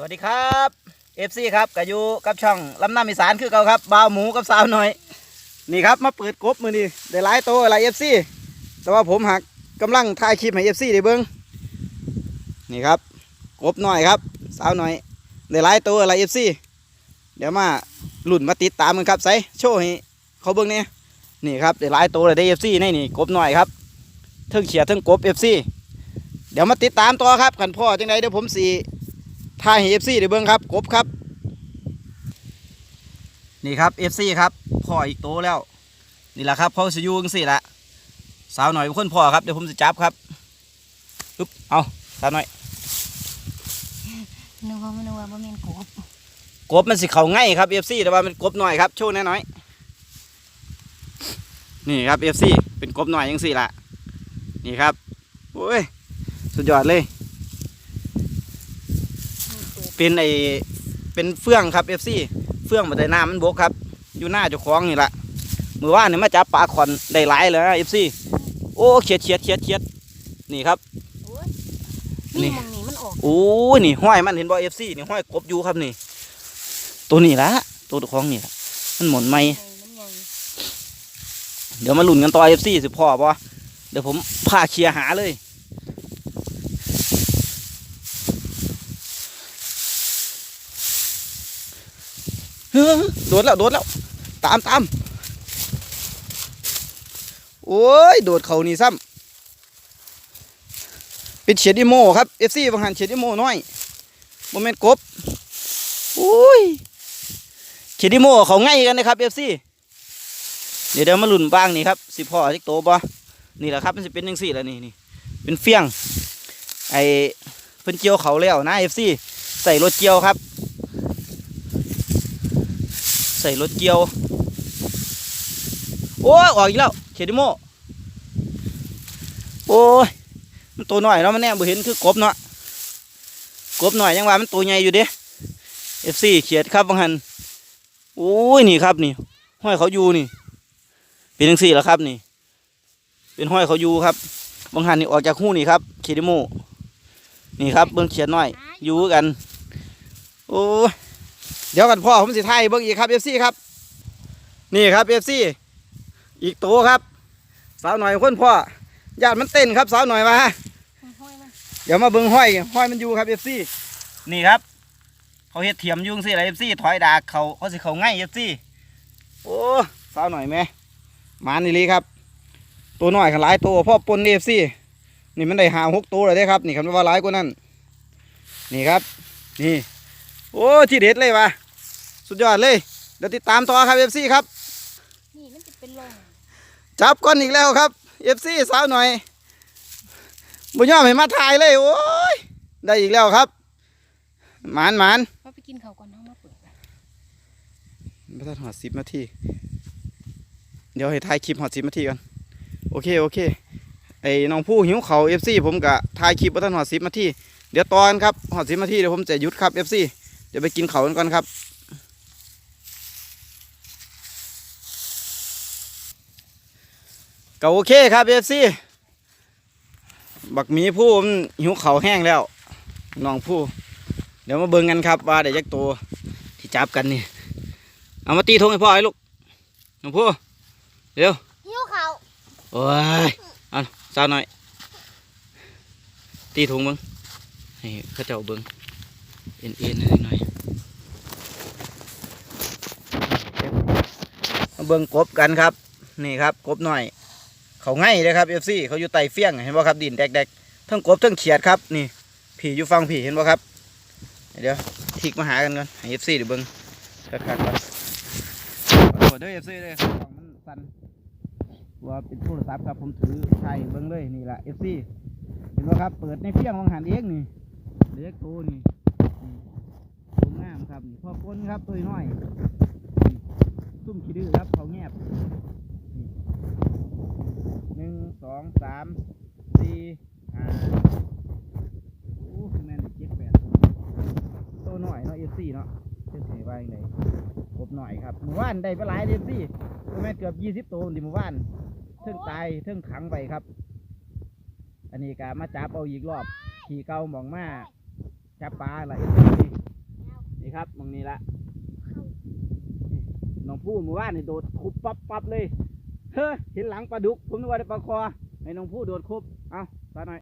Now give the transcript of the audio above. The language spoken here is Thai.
สวัสดีครับเอฟซีครับกอยู่กับช่องลำน้ำอีสานคือเก่าครับบ่าวหมูกับสาวหน่อย นี่ครับมาเปิดกบมือนี่ได้หลายโตหลายเอฟซีแต่ว่าผมหักกำลังถ่ายคลิปให้เอฟซีได้เบิ้งนี่ครับกบหน่อยครับ สาวหน่อยได้หลายโตหลายเอฟซีเดี๋ยวมาหลุ่นมาติดตามกันครับใส่โชว์ให้เขาเบิ้งเนี่ยนี่ครับได้หลายโตเลยได้เอฟซีในนี่กบหน่อยครับเทิงเขียเทิงกบเอฟซีเดี๋ยวมาติดตามต่อครับขันพ่อจังไดเดี๋ยวผมสี ถ่ายให้ FC เดี๋ยวเบิ่งครับกบครับ นี่ครับ FC ครับพ่ออีกโตแล้ว นี่แหละครับเขาจะอยู่จังสี่ละสาวหน่อยเป็นคนพ่อครับเดี๋ยวผมจะจับครับปึ๊บเอาสาวหน่อยนึกว่ามันนึกว่าบ่แม่นกบกบมันสิเขาง่ายครับ FC แต่ว่ามันกบหน่อยครับโชว์แน่น้อยนี่ครับ FC เป็นกบหน่อยจังสี่ละนี่ครับโอ้ยสุดยอดเลย เป็นไอเป็นเฟื่องครับ FC เฟื่องมาแต่น้ำมันบกครับ อยู่หน้าเจ้าของนี่แหละมือว่านนี่มาจับปลาขอนได้หลายเลยนะ FC โอ้เฉียดเฉียดเฉียดเฉียดนี่ครับโอ้ยนี่นี่มองนี่มันออกโอ้ยนี่ห้อยมันเห็นบ่ FC นี่ห้อยกบอยู่ครับนี่ ตัวนี้ละตัวของนี่ละมันหมุนไหมไงมันใหญ่เดี๋ยวมาลุ้นกันต่อ FC สิพ่อป่ะเดี๋ยวผมพาเคลียร์หาเลย เฮ้ย โดดแล้วโดดแล้ว ตามตามโอ้ย โดดเขานี่ซ้ำเป็นเฉียดอีโมครับ FC บางหันเฉียดอีโมน้อยโมเมนต์กบโอ้ยเฉียดอีโมเขาง่ายกันนะครับ FC เดี๋ยวเดี๋ยวมาลุ่นบ้างนี่ครับสิพ่อจิกโตบ่นี่แหละครับมันจะเป็นยังสี่แล้วนี่นี่เป็นเฟี้ยงไอเพิ่นเจียวเขาแล้วนะ FC ใส่รถเจียวครับ ใส่รถเกี่ยว โอ้ยออกอีกแล้วเขดิโมโอ้ยมันตัวหน้อยเนาะมันแน่บ่เห็นคือกบเนาะกบหน่อยยังว่ามันตัวใหญ่อยู่เด้ FC เขียดครับบางหันโอ้ยนี่ครับนี่ ห้อยเขาอยู่นี่ เป็นจังสี่แล้วครับนี่ เป็นห้อยเขาอยู่ครับบางหันนี่ออกจากหู้นี่ครับเขดิโมนี่ครับเบิ่งเขียดหน้อยอยู่กัน โอ้ย เดี๋ยวกันพ่อผมสิไทยเบิ่งอีกครับเอฟซีครับ นี่ครับเอฟซีอีกตัวครับ สาวหน่อยคนพ่อญาติมันเต้นครับสาวหน่อยมาเดี๋ยวมาเบิ่งห้อยห้อยมันอยู่ครับเอฟซีนี่ครับ เขาเฮ็ดเทียมอยุงสิอะไรเอฟซีถอยดากเขาเขาสิเขาง่ายเอฟซีโอ้สาวหน่อยแม่หมานี่ลีครับ ตัวหน้อยขันหลายตัวพ่อปนเอฟซีนี่มันได้หาหกตัวเลยเด้ครับ นี่คันว่าหลายกว่านั้นนี่ครับ นี่ โอ้ที่เด็ดเลยว่ะสุดยอดเลย เดี๋ยวติดตามต่อครับเอฟซีครับ นี่มันจะเป็นร่องจับก้อนอีกแล้วครับเอฟซีสาวหน่อยบุญยอมให้มาถ่ายเลยโอ้ยได้อีกแล้วครับหมานหมานว่าไปกินข้าวก่อนเนาะมาเปิดไม่ต้องหอดสิบนาทีเดี๋ยวให้ถ่ายคลิปหอดสิบนาทีก่อนโอเคโอเคไอ้น้องผู้หิวเขาเอฟซีผมกะถ่ายคลิปไม่ต้องหอดสิบนาทีเดี๋ยวตอนครับหอดสิบนาทีเดี๋ยวผมจะหยุดครับเอฟซี เดี๋ยวไปกินเขาวกันก่อนครับ ก็โอเคครับเอฟซีบักหมีผู้มันหิวเขาวแห้งแล้วน้องผู้เดี๋ยวมาเบิ่งกันครับว่าได้จักตัวที่จับกันนี่ เอามาตีธงให้พ่อให้ลูกน้องผู้เร็วหิวข้าวโอ้ยเอาสาวหน่อย ตีธงเบิ่งให้เขาเจ้าเบิ่ง เอ็นเอ็นหน่อยมาเบิ่งกบกันครับ นี่ครับกบหน่อย เขาง่ายเลยครับเอฟซีเขาอยู่ไต่เฟี้ยงเห็นป่ครับดินแดกๆทั้งกบทั้งเขียดครับนี่ผีอยู่ฟังผีเห็นป่ครับเดี๋ยวทิกมาหากันก่อนให้เอฟซีเดี๋ยวเบิ้งคักๆก่อนขอโทษเด้อเอฟซีเลยของมันสั่นว่าเป็นโทรศัพท์ครับผมถือถ่ายเบิ้งเลยนี่แหละเอฟซีเห็นป่ครับเปิดในเฟี้ยงวางหันเองนี่เล็กตัวนี่นี่ตัวงามครับนี่พ่อปนครับตัวน้อยนี่ซุ่มขี้ดื้อครับเขาแงบหนึ่งสองสามสี่ห้าโอ้แม่นเจ็ดแปดตัวหน่อยเนาะเอฟซีเนาะเจ็ดสี่ว่าอย่างไรครบหน่อยครับหมู่บ้านได้ไปหลายเอฟซีตัวแม่เกือบยี่สิบตัวดิหมู่บ้านเทิงตายเทิงขังไปครับ อันนี้ก็มาจับเอาอีกรอบขี่เก่าหมองมาจับปลาอะไร เอฟซีครับมองนี้ละเข้าน้องผู้หมู่บ้านนี่โดดคุบปั๊บปั๊บเลย เฮ้ยเห็นหลังปลาดุก ผมนึกว่าได้ปลาคอให้น้องผู้โดดคุบ เอาซะหน่อย